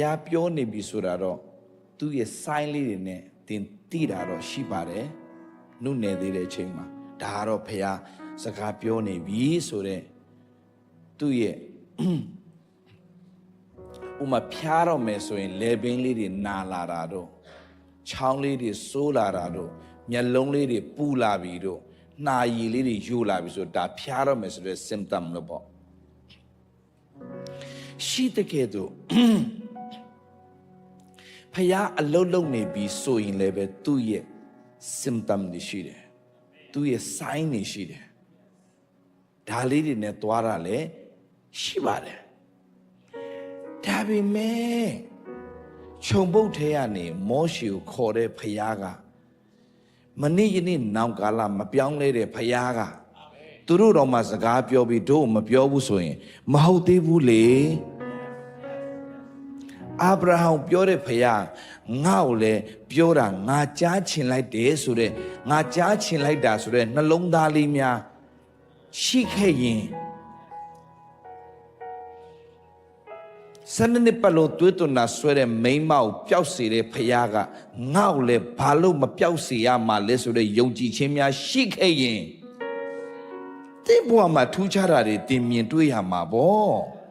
ះပြောနေပြီဆိုတာတော့သူ့ရဲ့ sign လေးတွေနဲ့သင်သိတာတော့ရှိပါတယ်နုနယ်သေးတဲ့အချိန်မှာဒါကတော့ဖះစကားပြောနေပြီဆိုတော့သူ့ရဲ့ဥမာဖျားတော့မယ်ဆိုရင်လေပင်လေးတွေနာလာတာတော့ချောင်းလေးတွေစိုးလာတာတော့မျက်လုံးလေးတွေပူလာပြီတော့နှာရည်လေးတွေယိုလာပြီဆိုတော့ဒါဖျားတော့မယ်ဆိုတဲ့ symptom လို့ပေါ့ရှိတဲ့ကဲ့သို့ ဖျားအလုံးလုံးနေပြီဆိုရင်လည်းပဲသူ့ရဲ့ symptom တွေရှိတယ်သူ့ရဲ့ sign တွေရှိတယ်ဒါလေးတွေနဲ့သွားတာလည်းရှိပါတယ်ဒါပေမဲ့ခြုံပုတ်ထဲကနေမောရှေကိုခေါ်တဲ့ဖယားကမနေ့ယနေ့နောင်ကာလမပြောင်းလဲတဲ့ဖယားကသူတို့တော်မှစကားပြောပြီးတို့မပြောဘူးဆိုရင် မဟုတ်သေးဘူးလေ အာဗြဟံပြောတဲ့ဖယားငါ့ကိုလည်းပြောတာငါကြားချင်လိုက်တယ်ဆိုတဲ့ငါကြားချင်လိုက်တာဆိုတဲ့နှလုံးသားလေးများရှိခဲ့ရင်ဆန္ဒနှစ်ပတ်လုံးသွေးသွန်တာဆွဲတဲ့မိန်းမကိုပျောက်စေတဲ့ဖခင်ကငါ့ကိုလည်းဘာလို့မပျောက်စေရမှာလဲဆိုတဲ့ယုံကြည်ခြင်းများရှိခဲ့ရင်တင်းဘဝမှာထူးခြားတာတွေတင်မြင်တွေ့ရမှာပေါ့